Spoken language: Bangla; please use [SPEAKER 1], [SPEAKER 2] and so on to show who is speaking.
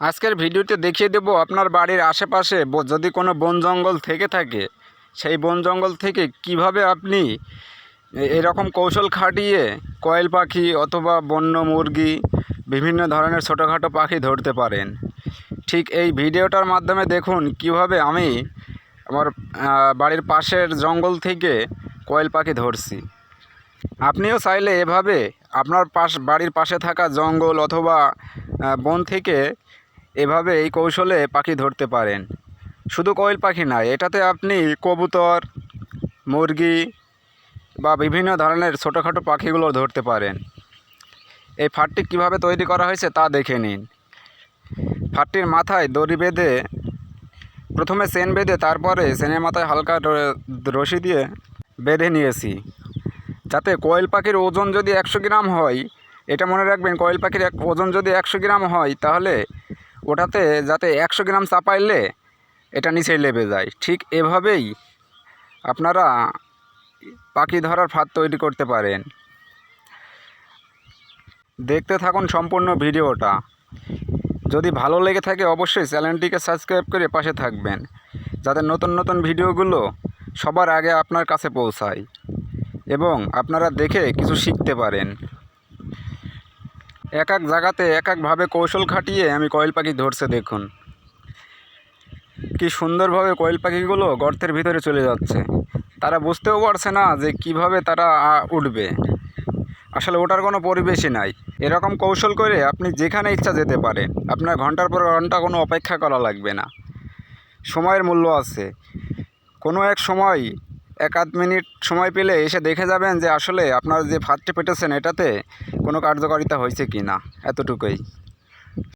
[SPEAKER 1] আজকের ভিডিওতে দেখিয়ে দেব আপনার বাড়ির আশেপাশে যদি কোনো বন জঙ্গল থেকে থাকে, সেই বন জঙ্গল থেকে কীভাবে আপনি এরকম কৌশল খাটিয়ে কয়েল পাখি অথবা বন্য মুরগি, বিভিন্ন ধরনের ছোটোখাটো পাখি ধরতে পারেন। ঠিক এই ভিডিওটার মাধ্যমে দেখুন কীভাবে আমি আমার বাড়ির পাশের জঙ্গল থেকে কয়েল পাখি ধরছি। আপনিও চাইলে এভাবে আপনার পাশ, বাড়ির পাশে থাকা জঙ্গল অথবা বন থেকে এভাবে এই কৌশলে পাখি ধরতে পারেন। শুধু কোয়েল পাখি নয়, এটাতে আপনি কবুতর, মুরগি বা বিভিন্ন ধরনের ছোটোখাটো পাখিগুলো ধরতে পারেন। এই ফাটটি কীভাবে তৈরি করা হয়েছে তা দেখে নিন। ফাটটির মাথায় দড়ি বেঁধে, প্রথমে সেন বেঁধে, তারপরে সেনের মাথায় হালকা রশি দিয়ে বেঁধে নিয়েছি। যাতে কোয়েল পাখির ওজন যদি একশো গ্রাম হয়, এটা মনে রাখবেন, কোয়েল পাখির ওজন যদি একশো গ্রাম হয়, তাহলে ওটাতে যাতে একশো গ্রাম চাপাইলে এটা নিচে লেবে যায়। ঠিক এভাবেই আপনারা পাখি ধরার ফাঁদ তৈরি করতে পারেন। দেখতে থাকুন সম্পূর্ণ ভিডিওটা। যদি ভালো লেগে থাকে অবশ্যই চ্যানেলটিকে সাবস্ক্রাইব করে পাশে থাকবেন, যাতে নতুন নতুন ভিডিওগুলো সবার আগে আপনার কাছে পৌঁছায় এবং আপনারা দেখে কিছু শিখতে পারেন। এক এক জায়গাতে এক একভাবে কৌশল খাটিয়ে আমি কয়েল পাখি ধরছে, দেখুন। কি সুন্দরভাবে কয়েল পাখিগুলো গর্তের ভিতরে চলে যাচ্ছে। তারা বুঝতেও পারছে না যে কীভাবে তারা উঠবে। আসলে ওটার কোনো পরিবেশই নাই। এরকম কৌশল করে আপনি যেখানে ইচ্ছা যেতে পারেন। আপনার ঘণ্টার পর ঘণ্টা কোনো অপেক্ষা করা লাগবে না। সময়ের মূল্য আছে। কোনো এক সময় এক আধ মিনিট সময় পেলে এসে দেখে যাবেন যে আসলে আপনার যে ফাঁদটি পেটেছেন এটাতে কোনো কার্যকারিতা হয়েছে কি না, এতটুকুই।